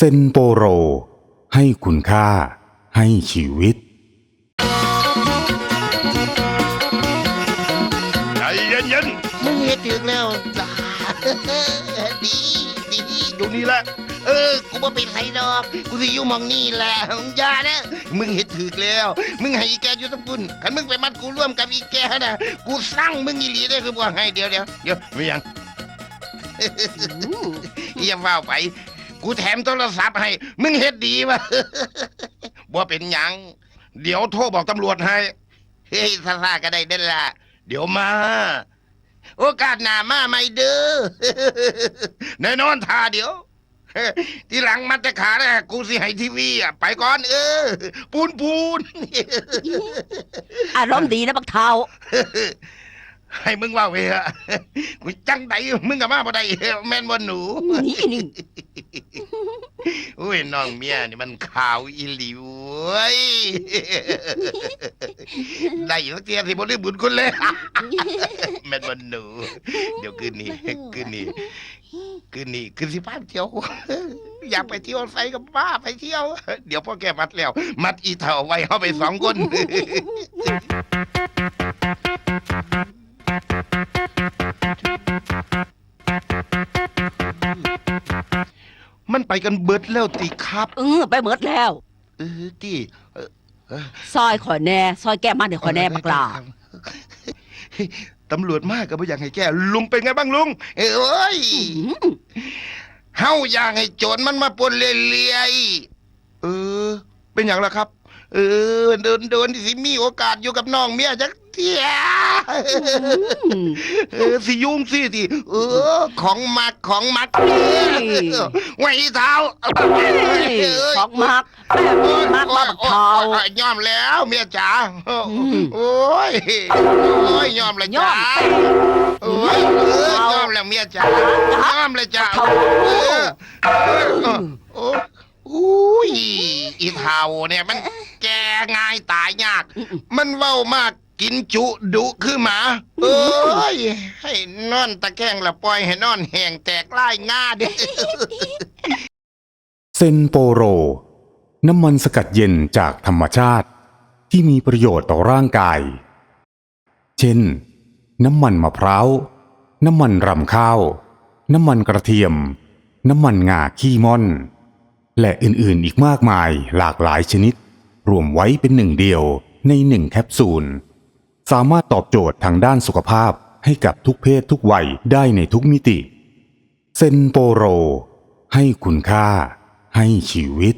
เซนโปโร ให้คุณค่า ให้ชีวิต ใจเย็นมึงเฮ็ดถึงแล้วจ้า ดีดีอๆยู่ดูนี่แหละ เออ กูบ่เป็นไผดอก กูสิอยู่หมองนี่แหละอย่านะ มึงเฮ็ดถึกแล้ว มึงให้อีแกอยู่ทั้งปุ่นคันมึงไปมัดกูร่วมกับอีแกนะกูสั่งมึงอีหลีได้อคือบ่ให้เดี๋ยวเดี๋ยวเดี๋ยวไม่ยัง อย่าเฝ้าไป กูแถมโทรศัพท์ให้ มึงเฮ็ดดีวะ บ่เป็นหยัง เดี๋ยวโทรบอกตำรวจให้ เฮ้ยซาซาก็ได้เด้นละเดี๋ยวมา โอกาสหน้ามาไม่เด้อ แน่นอนท่าเดี๋ยว ทีหลังมันจะขาแน่กูสิให้ทีวีอะ ไปก่อนเออ ปูนปูน อารมณ์ดีนะบักเทา ให้มึงว่าเว้ยอะกูจังไดมึงกับมาบ่ได้แม่นบ่หนู นี่นี่อุ้ยน้องเมียนี่มันขาวอีหลิวเว้ยได้สักเทียสิบ่ได้บุญคุณเลยแม่นบ่หนู เดี๋ยวคืนนี้คืนนี้คืนนี้คืนสิพาไปเที่ยว อยากไปเที่ยวไสกับป้าไปเที่ยว เดี๋ยวพ่อแกมัดแล้ว มัดอีเถ่าไว้เฮาไปสองคน มันไปกันเบิดแล้วติครับ เออไปหมดแล้ว เออติเออซอยขอยแน่ซอยแก้มาเดี๋ยวขอยแน่บักลาตำรวจมากก็ไม่อยากให้แกลุงเป็นไงบ้างลุง เอ้ย อื้อเฮาอยากให้โจรมันมาปล้นเรื่อยๆเออ เป็นอย่างละครับ เออ โดนโดนสิมีโอกาสอยู่กับน้องเมียจัก เที่ยอื้อเออสิยุ่งสิสิเออ ของมักของมักไว้เท้าเฮ้ยของมักแบบนี้มักมาบักเทาโอ้ยยอมแล้วเมียจ๋ามโอ้ยโอ้ยยอมแล้วยอจ้ามโอ้ยเออยอมแล้วเมียจ๋ายอมแล้วจ้าเทาเออเออโอ้อุ้ยอีเทาเนี่ยมันแกง่ายตายยาก มันเว้ามาก กินจุดุคือหมา เอ้ย ให้นอนตะแคงละปล่อยให้นอนแห้งแตกไล่ง่าเด้ เซนโปโร น้ำมันสกัดเย็นจากธรรมชาติ ที่มีประโยชน์ต่อร่างกาย เช่น น้ำมันมะพร้าว น้ำมันรำข้าว น้ำมันกระเทียม น้ำมันงาขี้ม่อน และอื่นๆอีกมากมายหลากหลายชนิด รวมไว้เป็นหนึ่งเดียวในหนึ่งแคปซูล สามารถตอบโจทย์ทางด้านสุขภาพให้กับทุกเพศทุกวัยได้ในทุกมิติ เซนโปโร ให้คุณค่า ให้ชีวิต